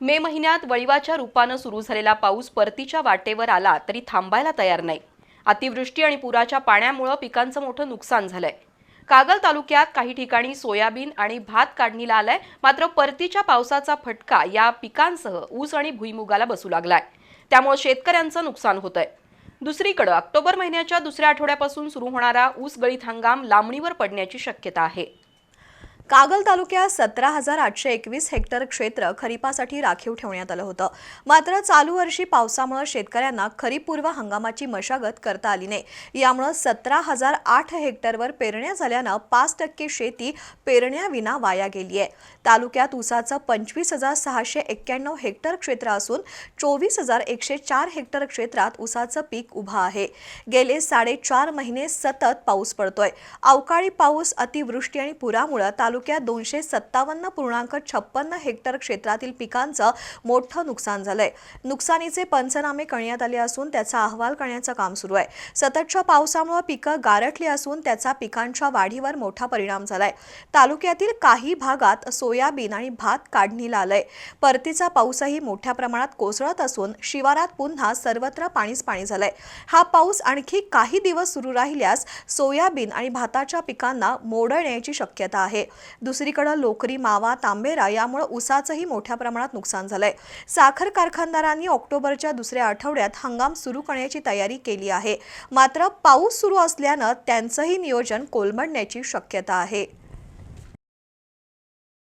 मे महिन्यात वळिवाच्या रूपानं सुरू झालेला पाऊस परतीच्या वाटेवर आला तरी थांबायला तयार नाही. अतिवृष्टी आणि पुराच्या पाण्यामुळं पिकांचं मोठं नुकसान झालंय. कागल तालुक्यात काही ठिकाणी सोयाबीन आणि भात काढणीला आलाय. मात्र परतीच्या पावसाचा फटका या पिकांसह ऊस आणि भुईमुगाला बसू लागलाय. त्यामुळे शेतकऱ्यांचं नुकसान होतंय. दुसरीकडे ऑक्टोबर महिन्याच्या दुसऱ्या आठवड्यापासून सुरू होणारा ऊस गळीत हंगाम लांबणीवर पडण्याची शक्यता आहे. कागल तालुक्यात सतरा हजार आठशे एकवीस हेक्टर क्षेत्र खरीपासाठी राखीव ठेवण्यात आलं होतं. मात्र चालू वर्षी पावसामुळे शेतकऱ्यांना खरीपूर्व हंगामाची मशागत करता आली नाही. यामुळं सतरा हजार आठ हेक्टरवर पेरण्या झाल्यानं पाच टक्के शेती पेरण्याविना वाया गेली आहे. तालुक्यात ऊसाचं पंचवीस हजार सहाशे एक्क्याण्णव हेक्टर क्षेत्र असून चोवीस हजार एकशे चार हेक्टर क्षेत्रात ऊसाचं पीक उभं आहे. गेले साडेचार महिने सतत पाऊस पडतोय. अवकाळी पाऊस अतिवृष्टी आणि पुरामुळं तालुक्यात दोनशे सत्तावन्न पूर्णांक छप्पन्न हेक्टर क्षेत्रातील पिकांचं मोठं नुकसान झालंय. नुकसानीचे पंचनामे करण्यात आले असून त्याचा अहवाल करण्याचं काम सुरू आहे. सततच्या पावसामुळे पिकं गारठली असून त्याचा पिकांच्या वाढीवर मोठा परिणाम झालाय. तालुक्यातील काही भागात सोयाबीन आणि भात काढणीला आलंय. परतीचा पाऊसही मोठ्या प्रमाणात कोसळत असून शिवारात पुन्हा सर्वत्र पाणीच पाणी झालंय. हा पाऊस आणखी काही दिवस सुरू राहिल्यास सोयाबीन आणि भाताच्या पिकांना मोडण्याची शक्यता आहे. दुसरीकडे लोकरी मावा तांबेरा यामुळे ऊसाचंही मोठ्या प्रमाणात नुकसान झालंय. साखर कारखानदारांनी ऑक्टोबरच्या दुसऱ्या आठवड्यात हंगाम सुरू करण्याची तयारी केली आहे. मात्र पाऊस सुरू असल्यानं त्यांचंही नियोजन कोलमडण्याची शक्यता आहे.